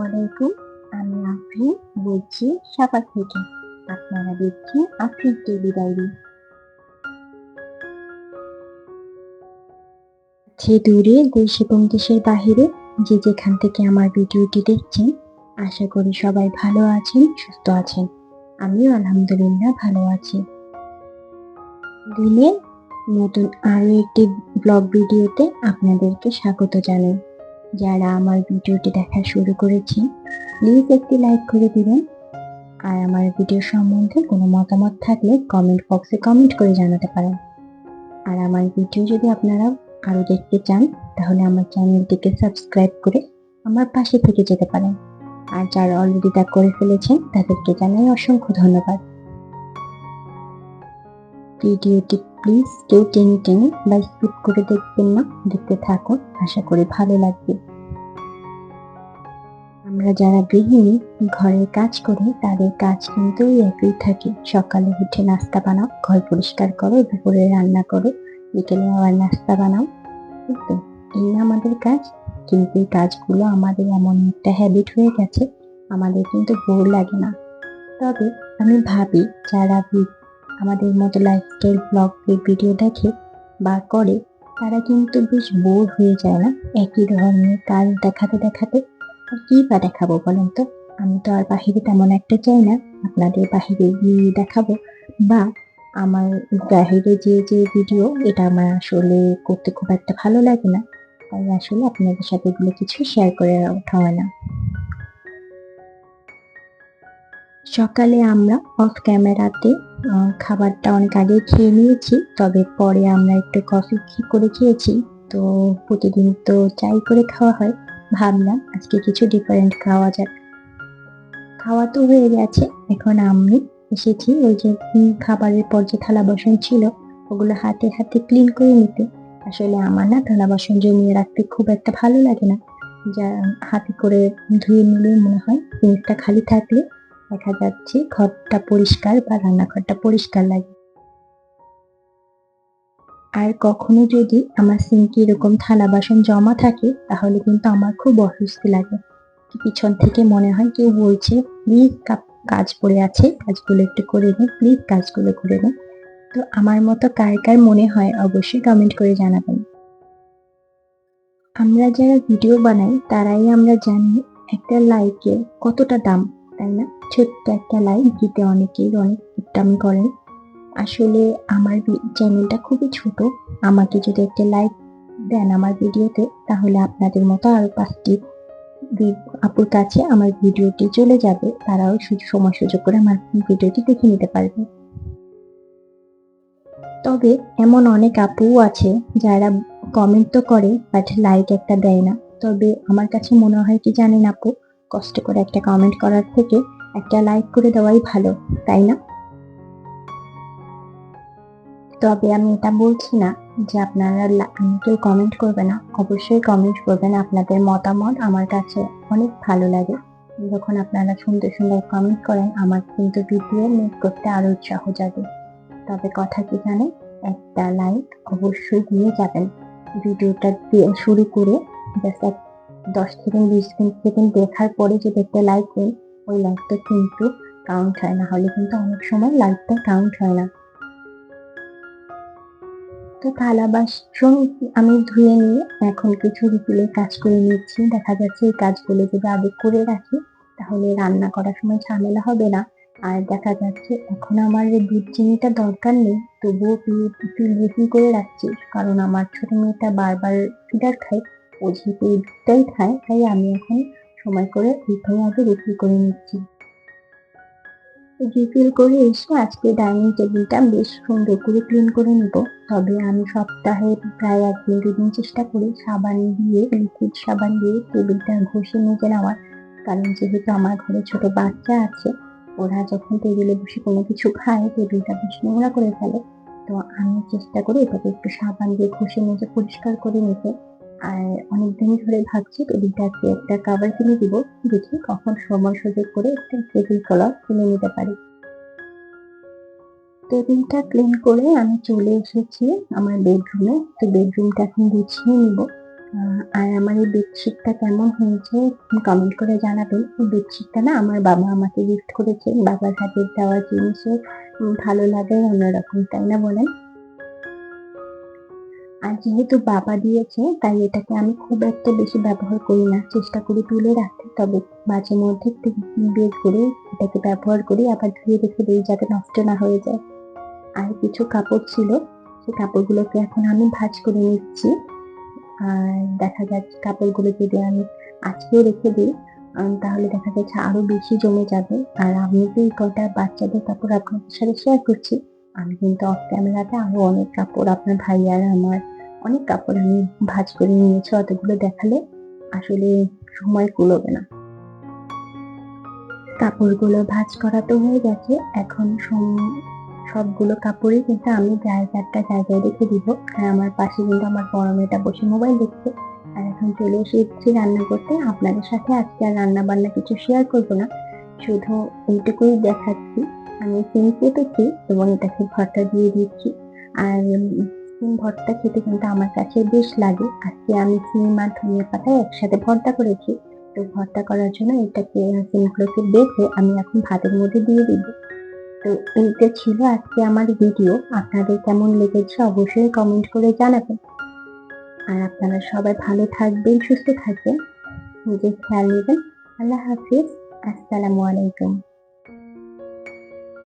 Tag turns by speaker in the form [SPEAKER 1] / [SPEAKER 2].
[SPEAKER 1] আলাইকুম। আমি আফরিন বলছি সাপার থেকে। আপনারা দেখছেন আফরিন টেলি ডায়েরি যে দূরে দেশ এবং দেশের বাহিরে যে যেখান থেকে আমার ভিডিওটি দেখছেন, আশা করি সবাই ভালো আছেন, সুস্থ আছেন। আমিও আলহামদুলিল্লাহ ভালো আছি। দিনের নতুন আরও একটি ব্লগ ভিডিওতে আপনাদেরকে স্বাগত জানাই। যারা আমার ভিডিওটি দেখা শুরু করেছেন প্লিজ একটি লাইক করে দিবেন। আর আমার ভিডিও সম্বন্ধে কোনো মতামত থাকলে কমেন্ট বক্সে কমেন্ট করে জানাতে পারেন। আর আমার ভিডিও যদি আপনারা আরও দেখতে চান, তাহলে আমার চ্যানেলটিকে সাবস্ক্রাইব করে আমার পাশে থেকে যেতে পারেন। আর যারা অলরেডি তা করে ফেলেছেন, তাদেরকে জানাই অসংখ্য ধন্যবাদ। ভিডিওটি প্লিজ কেউ টেনে টেনে বা স্কিপ করে দেখবেন না, দেখতে থাকুন, আশা করি ভালো লাগবে। আমরা যারা গৃহিণী, ঘরের কাজ করি, তাদের কাজ কিন্তু একই থাকে। সকালে উঠে নাস্তা বানাও, ঘর পরিষ্কার করো, দুপুরে রান্না করো, বিকেলে আবার নাস্তা বানাও। কিন্তু এই আমাদের কাজ। কিন্তু এই কাজগুলো আমাদের এমন একটা হ্যাবিট হয়ে গেছে, আমাদের কিন্তু বোর লাগে না। তবে আমি ভাবি, যারা আমাদের মতো লাইফস্টাইল ব্লগ ভিডিও দেখে বা করে, তারা কিন্তু বেশ বোর হয়ে যায় না? একই ধরনের কাজ দেখাতে দেখাতে আর কি বা দেখাবো বলেন তো? আমি তো আর বাহিরে তেমন একটা চাই না। আপনাদের বাহিরে গিয়ে দেখাবো বা আমার বাহিরে যে যে ভিডিও এটা আমার আসলে করতে খুব একটা ভালো লাগে না। তাই আসলে আপনাদের সাথে এগুলো কিছু শেয়ার করে ওঠা হয় না। সকালে আমরা অফ ক্যামেরাতে খাবারটা অনেক আগে খেয়ে নিয়েছি, তবে পরে আমরা একটু কফি করে খেয়েছি। তো প্রতিদিন তো চাই করে খাওয়া হয়, ভাবলাম আজকে কিছু ডিফারেন্ট খাওয়া যাক। খাওয়া তো হয়ে গেছে, এখন আমি এসেছি ওই যে খাবারের পর যে থালা বাসন ছিল, ওগুলো হাতে হাতে ক্লিন করে নিতে। আসলে আমার না থালা বাসন জমিয়ে রাখতে খুব একটা ভালো লাগে না। যা হাতে করে ধুয়ে নিলে মনে হয় জিনিসটা খালি থাকলে দেখা যাচ্ছে ঘরটা পরিষ্কার বা রান্নাঘরটা পরিষ্কার লাগে। আর কখনো যদি আমার সিঙ্কে এরকম থালা বাসন জমা থাকে, তাহলে কিন্তু আমার খুব অস্বস্তি লাগে। পিছন থেকে মনে হয় কেউ বলছে, প্লিজ কাজ পড়ে আছে, কাজগুলো একটু করে নে, প্লিজ কাজগুলো করে নে। তো আমার মতো কার কার মনে হয় অবশ্যই কমেন্ট করে জানাবেন। আমরা যারা ভিডিও বানাই, তারাই আমরা জানি একটা লাইকের কতটা দাম। তাই না। ছোট্ট একটা লাইক দিতে অনেকেই অনেক দামি করেন। আসলে আমার চ্যানেলটা খুবই ছোট। আমাকে যদি একটা লাইক দেন আমার ভিডিওতে তাহলে আপনাদের মতো আরও পাঁচটি আপুর কাছে আমার ভিডিওটি চলে যাবে। তারাও সময় সুযোগ করে আমার ভিডিওটি দেখে নিতে পারবে। তবে এমন অনেক আপুও আছে যারা কমেন্ট তো করে বাট লাইক একটা দেয় না। তবে আমার কাছে মনে হয় কি জানেন আপু? কষ্ট করে একটা কমেন্ট করার থেকে একটা লাইক করে দেওয়াই ভালো, তাই না? তবে আমি এটা বলছি না যে আপনারা কেউ কমেন্ট করবে না। অবশ্যই কমেন্ট করবেন, আপনাদের মতামত আমার কাছে অনেক ভালো লাগে। যখন আপনারা সুন্দর সুন্দর কমেন্ট করেন, আমার কিন্তু ভিডিও মেক করতে আরও উৎসাহ যাবে তবে কথা কি জানে একটা লাইক অবশ্যই দিয়ে যাবেন। ভিডিওটা দিয়ে শুরু করে জাস্ট দশ থেকে বিশ সেকেন্ড দেখার পরে যদি একটা লাইক দেন ওই লাইকটা কিন্তু কাউন্ট হয় না। হলে কিন্তু অনেক সময় লাইকটা কাউন্ট হয় না। তো থালা বাসন আমি ধুয়ে নিয়ে এখন কিছু বিকেলে কাজ করে নিচ্ছি। দেখা যাচ্ছে এই কাজগুলো যদি আগে করে রাখি, তাহলে রান্না করার সময় ঝামেলা হবে না। আর দেখা যাচ্ছে এখন আমার দুধ চিনিটা দরকার নেই, তবুও ফিল করে রাখছি। কারণ আমার ছোট মেয়েটা বারবার ফিডার খায়। এই দুধটাই খায় তাই আমি এখন সময় করে দুধটাই আগে রিফিল করে নিচ্ছি। রিফিল করে এসে আজকে ডাইনিং টেবিলটা বেশ সুন্দর করে ক্লিন করে নিব। তবে আমি সপ্তাহে প্রায় একদিন দুদিন চেষ্টা করি সাবান দিয়ে লিকুইড সাবান দিয়ে টেবিলটা ঘষে নিয়ে নেওয়ার কারণ যেহেতু আমার ঘরে ছোট বাচ্চা আছে, ওরা যখন টেবিলে বসে কোনো কিছু খায় টেবিলটা বেশ নোংরা করে ফেলে। তো আমি চেষ্টা করি এটাকে একটু সাবান দিয়ে ঘষে নিজে পরিষ্কার করে নিতে। আর অনেকদিন ধরে ভাবছি টেবিলটাকে একটা কাভার কিনে দিব, দেখি কখন সময় সুযোগ করে একটা টেবিল কলার কিনে নিতে পারি। টেবিলটা ক্লিন করে আমি চলে এসেছি আমার বেডরুমে তো বেডরুমটা এখন গুছিয়ে নিব। আর আমার এই বেডশিটটা কেমন হয়েছে কমেন্ট করে জানাবেন। এই বেডশিটটা না আমার বাবা আমাকে গিফট করেছেন, বাবার হাতের দেওয়া জিনিসের ভালো লাগে অন্যরকম, তাই না বলেন? আর যেহেতু বাবা দিয়েছে, তাই এটাকে আমি খুব একটা বেশি ব্যবহার করি না। চেষ্টা করি তুলে রাখতে, তবে মাঝে মধ্যে বের করে এটাকে ব্যবহার করি, আবার ধুয়ে রেখে দিই যাতে নষ্ট না হয়ে যায়। আর কিছু কাপড় ছিল সেই কাপড়গুলোকে এখন আমি ভাজ করে নিচ্ছি। আর দেখা যাচ্ছে কাপড়গুলো যদি আমি আজকেও রেখে দিই তাহলে দেখা যাচ্ছে আরও বেশি জমে যাবে। আর আমি তো এই কটা বাচ্চাদের কাপড় আপনাদের সাথে শেয়ার করছি আমি কিন্তু অফ ক্যামেরাতে আরও অনেক কাপড়, আপনার ভাই আর আমার অনেক কাপড় আমি ভাঁজ করে নিয়েছি, অতগুলো দেখালে আসলে সময় কুলোবে না। কাপড়গুলো ভাঁজ করা তো হয়ে গেছে, এখন সবগুলো কাপড়ই কিন্তু আমি জায়গাটা জায়গায় রেখে দিব। আর আমার পাশে কিন্তু আমার বড় মেয়েটা বসে মোবাইল দেখছে। আর এখন চলে এসে এসেছি রান্না করতে। আপনাদের সাথে আজকে আর রান্না বান্না কিছু শেয়ার করব না। শুধু এইটুকুই দেখাচ্ছি। আমি সিম কেটেছি এবং এটাকে ভর্তা দিয়ে দিচ্ছি। আর সিম ভর্তা খেতে কিন্তু আমার কাছে বেশ লাগে। আজকে আমি সিম আর ধনিয়া পাতা একসাথে ভর্তা করেছি। তো ভর্তা করার জন্য এটাকে, সিমগুলোকে বেঁধে আমি এখন ভাতের মধ্যে দিয়ে দিব। তো এইটা ছিল আজকে আমার ভিডিও। আপনাদের কেমন লেগেছে অবশ্যই কমেন্ট করে জানাবেন। আর আপনারা সবাই ভালো থাকবেন, সুস্থ থাকবেন। নিজের খেয়াল নেবেন। আল্লাহ হাফিজ। আসসালামু আলাইকুম।